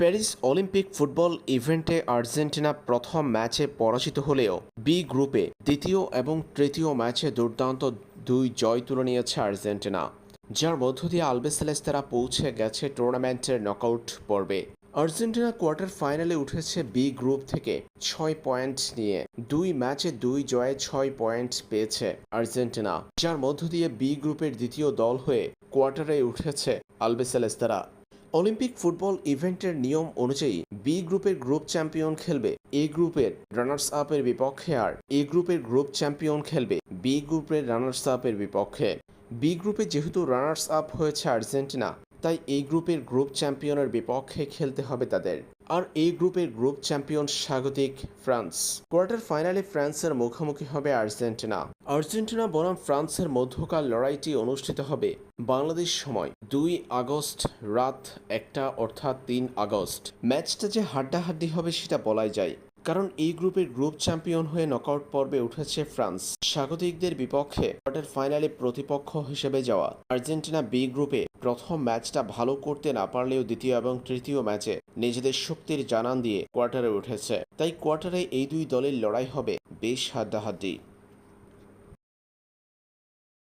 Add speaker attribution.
Speaker 1: Paris Olympic football ইভেন্টে Argentina প্রথম ম্যাচে পরাজিত হলেও বি গ্রুপে দ্বিতীয় এবং তৃতীয় ম্যাচে দুর্দান্ত দুই জয় তুলে নিয়েছে আর্জেন্টিনা, যার মধ্য দিয়ে আলবেসেলেস্তারা পৌঁছে গেছে টুর্নামেন্টের নকআউট পর্বে। আর্জেন্টিনা কোয়ার্টার ফাইনালে উঠেছে বি গ্রুপ থেকে ছয় পয়েন্ট নিয়ে। দুই ম্যাচে দুই জয়ে ছয় পয়েন্ট পেয়েছে আর্জেন্টিনা, যার মধ্য দিয়ে বি গ্রুপের দ্বিতীয় দল হয়ে কোয়ার্টারে উঠেছে আলবেসেলেস্তারা। অলিম্পিক ফুটবল ইভেন্টের নিয়ম অনুযায়ী বি গ্রুপের গ্রুপ চ্যাম্পিয়ন খেলবে, এ গ্রুপের রানার্স আপের বিপক্ষে আর এ গ্রুপের গ্রুপ চ্যাম্পিয়ন খেলবে, বি গ্রুপের রানার্স আপের বিপক্ষে। বি গ্রুপে যেহেতু রানার্স আপ হয়েছে আর্জেন্টিনা, তাই এই গ্রুপের গ্রুপ চ্যাম্পিয়নের বিপক্ষে খেলতে হবে তাদের। আর এই গ্রুপের গ্রুপ চ্যাম্পিয়ন স্বাগতিক ফ্রান্স। কোয়ার্টার ফাইনালে ফ্রান্সের মুখোমুখি হবে আর্জেন্টিনা। আর্জেন্টিনা বনাম ফ্রান্সের মধ্যকার লড়াইটি অনুষ্ঠিত হবে বাংলাদেশ সময় দুই আগস্ট রাত একটা অর্থাৎ তিন আগস্ট। ম্যাচটা যে হাড্ডাহাড্ডি হবে সেটা বলাই যায়। কারণ এই গ্রুপের গ্রুপ চ্যাম্পিয়ন হয়ে নকআউট পর্বে উঠেছে ফ্রান্স। স্বাগতিকদের বিপক্ষে কোয়ার্টার ফাইনালে প্রতিপক্ষ হিসেবে যাওয়া। আর্জেন্টিনা বি গ্রুপে প্রথম ম্যাচটা ভালো করতে না পারলেও দ্বিতীয় এবং তৃতীয় ম্যাচে নিজেদের শক্তির জানান দিয়ে কোয়ার্টারে উঠেছে। তাই কোয়ার্টারে এই দুই দলের লড়াই হবে বেশ হাড্ডাহাড্ডি।